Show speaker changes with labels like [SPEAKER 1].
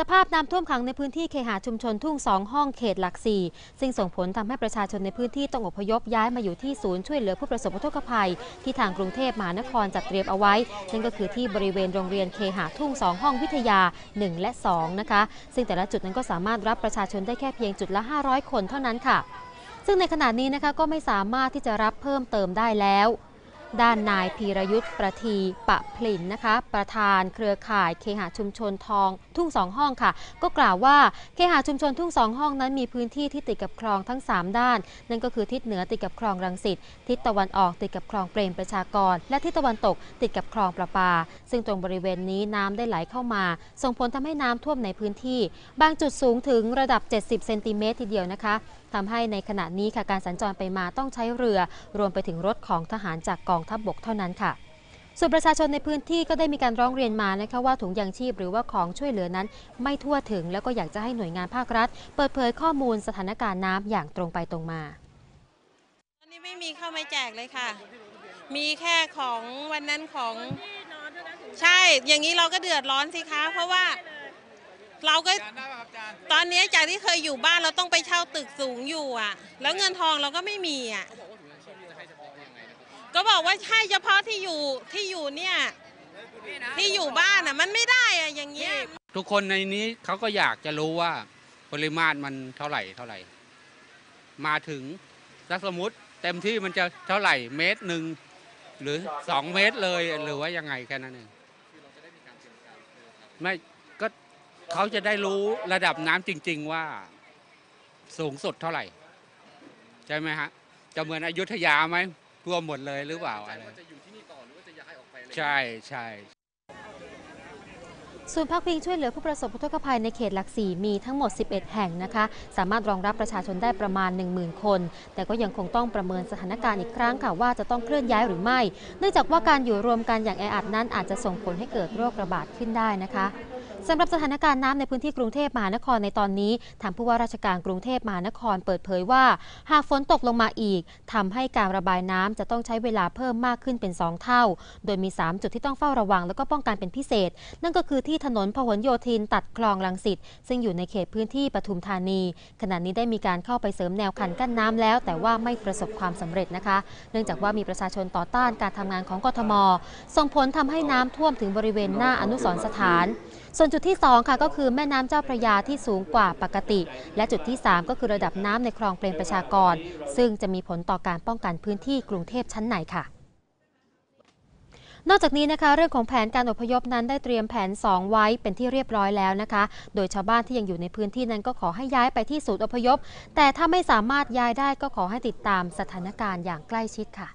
[SPEAKER 1] สภาพน้ำท่วมขังในพื้นที่เคหะชุมชนทุ่งสองห้องเขตหลักสี่ซึ่งส่งผลทำให้ประชาชนในพื้นที่ต้องอพยพย้ายมาอยู่ที่ศูนย์ช่วยเหลือผู้ประสบอุทกภัย ที่ทางกรุงเทพมหานครจัดเตรียมเอาไว้นั่นก็คือที่บริเวณโรงเรียนเคหะทุ่งสองห้องวิทยา 1 และ 2 นะคะ ซึ่งแต่ละจุดนั้นก็สามารถรับประชาชนได้แค่เพียงจุดละ 500 คนเท่านั้นค่ะ ซึ่งในขณะนี้นะคะก็ไม่สามารถที่จะรับเพิ่มเติมได้แล้ว ด้านนายพีรยุทธ์ประทีปะพลินนะคะ ประธานเครือข่ายเคหะชุมชนทองทุ่งสองห้องค่ะ ก็กล่าวว่าเคหะชุมชนทุ่งสองห้องนั้นมีพื้นที่ที่ติดกับคลองทั้ง 3 ด้าน นั่นก็คือทิศเหนือติดกับคลองรังสิตทิศตะวันออกติดกับคลองเปรมประชากร และทิศตะวันตกติดกับคลองประปา ซึ่งตรงบริเวณนี้น้ำได้ไหลเข้ามา ส่งผลทำให้น้ำท่วมในพื้นที่ บางจุดสูงถึงระดับ 70 เซนติเมตรทีเดียวนะคะทำให้ในขณะนี้ค่ะการสัญจรไปมาต้องใช้เรือ รวมไปถึงรถของทหารจากกองทัพบบกเท่านั้นค่ะส่วนประชาชนในพื้นที่ก็ได้มีการร้องเรียนมานะคะว่าถุงยางชีพหรือว่าของช่วยเหลือนั้น ไม่ทั่วถึงแล้วก็อยากจะให้หน่วยงานภาครัฐ เปิดเผยข้อมูลสถานการณ์น้ำอย่างตรงไปตรงมา
[SPEAKER 2] ตอนนี้ไม่มีเข้ามาแจกเลยค่ะ มีแค่ของวันนั้นของ ใช่ อย่างนี้เราก็เดือดร้อนสิคะ เพราะว่า เราก็ตอนนี้จากที่เคยอยู่บ้านเราต้องไปเช่าตึกสูงอยู่อะ แล้วเงินทองเราก็ไม่มีอะก็บอกว่าใช่เฉพาะที่อยู่ที่อยู่เนี่ย ที่อยู่บ้านอะ มันไม่ได้อะอย่างเงี้ย
[SPEAKER 3] ทุกคนในนี้เขาก็อยากจะรู้ว่าปริมาณมันเท่าไหร่เท่าไหร่ มาถึงสักสมมติเต็มที่มันจะเท่าไหร่เมตรหนึ่งหรือสองเมตรเลยหรือว่ายังไงแค่นั้นเองไม่ เขาจะได้รู้ระดับน้ำจริง ๆว่าสูงสุดเท่าไหร่ ใช่ไหมฮะ จะเหมือนอยุธยาไหมท่วมหมดเลยหรือเปล่าอะไรใช่ใช่
[SPEAKER 1] ศูนย์พักพิงช่วยเหลือผู้ประสบอุทกภัยในเขตหลักสี่มีทั้งหมด 11 แห่งนะคะ สามารถรองรับประชาชนได้ประมาณ 10,000 คน แต่ก็ยังคงต้องประเมินสถานการณ์อีกครั้งค่ะว่าจะต้องเคลื่อนย้ายหรือไม่ เนื่องจากว่าการอยู่รวมกันอย่างแออัดนั้นอาจจะส่งผลให้เกิดโรคระบาดขึ้นได้นะคะ สำหรับสถานการณ์น้ำในพื้นที่กรุงเทพมหานครในตอนนี้ทางผู้ว่าราชการกรุงเทพมหานครเปิดเผยว่า หากฝนตกลงมาอีกทำให้การระบายน้ำจะต้องใช้เวลาเพิ่มมากขึ้นเป็น 2 เท่า โดยมี 3 จุดที่ต้องเฝ้าระวัง แล้วก็ป้องกันเป็นพิเศษ นั่นก็คือที่ถนนพหลโยธินตัดคลองลังสิตซึ่งอยู่ในเขตพื้นที่ปทุมธานี ขณะนี้ได้มีการเข้าไปเสริมแนวคันกั้นน้ำแล้ว แต่ว่าไม่ประสบความสำเร็จนะคะ เนื่องจากว่ามีประชาชนต่อต้านการทำงานของกทม ส่งผลทำให้น้ำท่วมถึงบริเวณหน้าอนุสรณ์สถาน ส่วนจุดที่ 2 ค่ะก็คือแม่น้ำเจ้าพระยาที่สูงกว่าปกติ และจุดที่ 3 ก็คือระดับน้ำในคลองเปรมประชากร ซึ่งจะมีผลต่อการป้องกันพื้นที่กรุงเทพชั้นในค่ะนอกจากนี้นะคะเรื่องของแผนการอพยพนั้นได้เตรียมแผน 2 ไว้เป็นที่เรียบร้อยแล้วนะคะ โดยชาวบ้านที่ยังอยู่ในพื้นที่นั้นก็ขอให้ย้ายไปที่ศูนย์อพยพ แต่ถ้าไม่สามารถย้ายได้ก็ขอให้ติดตามสถานการณ์อย่างใกล้ชิดค่ะ